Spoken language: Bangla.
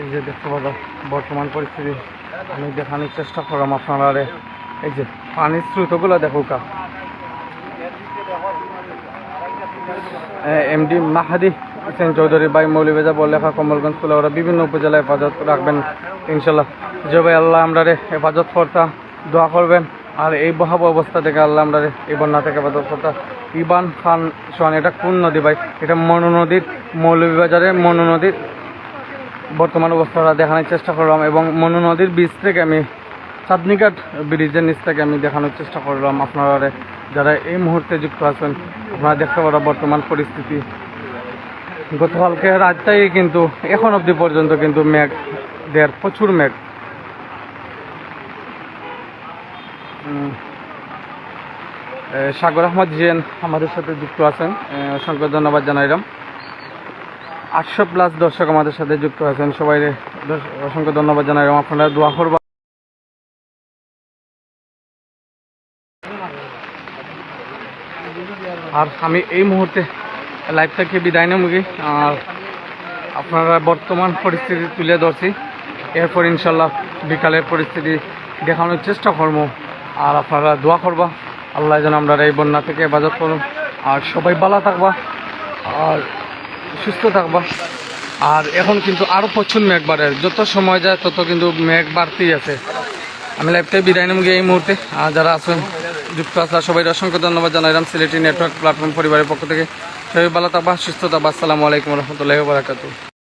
এই যে দেখতে পাবো বর্তমান পরিস্থিতি। আমি দেখানোর চেষ্টা করলাম আপনারা এই যে পানির স্রোতগুলো দেখো কা। এমডি মাহাদি হোসেন চৌধুরী ভাই মৌলিবেজা বল্লেখা কমলগঞ্জ ফুলা ওরা বিভিন্ন উপজেলায় হেফাজত রাখবেন ইনশাল্লাহ। জবাই আল্লাহ আমরা হেফাজত করতা দোয়া করবেন। আর এই বহাব অবস্থা থেকে আল্লাহ আমরা এই বন্যা থেকে ইবান খান সোহান, এটা কোন নদী ভাই? এটা মনু নদীর মৌলভীবাজারে মনু নদীর। বর্তমান অবস্থাটা দেখানোর চেষ্টা করলাম এবং মনু নদীর বীজ থেকে আমি, চাঁদনিঘাট ব্রিজের নিচ থেকে আমি দেখানোর চেষ্টা করলাম। আপনারা যারা এই মুহূর্তে যুক্ত আছেন, আপনারা দেখতে পারা বর্তমান পরিস্থিতি। গতকালকে রাতটাই কিন্তু, এখন অবধি পর্যন্ত কিন্তু মেঘ দেড় প্রচুর মেঘ। সাগর আহমদ জিয়ান আমাদের সাথে যুক্ত আছেন। অসংখ্য ধন্যবাদ জানাইলাম। আটশো প্লাস দর্শক আমাদের সাথে যুক্ত আছেন। সবাই অসংখ্য ধন্যবাদ জানাইলাম। আপনারা দোয়া করবা। আর আমি এই মুহূর্তে লাইভ থেকে বিদায় নেব আর আপনারা বর্তমান পরিস্থিতি তুলে ধরছি। এরপর ইনশাল্লাহ বিকালের পরিস্থিতি দেখানোর চেষ্টা করব। আর আপনারা দোয়া করবা। আল্লাহ যেন আমরা এই বন্যা থেকে হেফাজত করুন। আর সবাই ভালো থাকবা আর সুস্থ থাকবা। আর এখন কিন্তু আরও প্রচুর মেঘ বাড়ে। যত সময় যায় তত কিন্তু মেঘ বাড়তেই আছে। আমি লাইভটাই বিদায় নেব এই মুহূর্তে। আর যারা আছেন, যুক্ত আছে সবাই অসংখ্য ধন্যবাদ জানাইলাম সিলেটি নেটওয়ার্ক প্ল্যাটফর্ম পরিবারের পক্ষ থেকে। সবাই ভালো থাকবা, সুস্থ থাকবা। আসসালামু আলাইকুম রহমতুল্লাহ বারাকাতু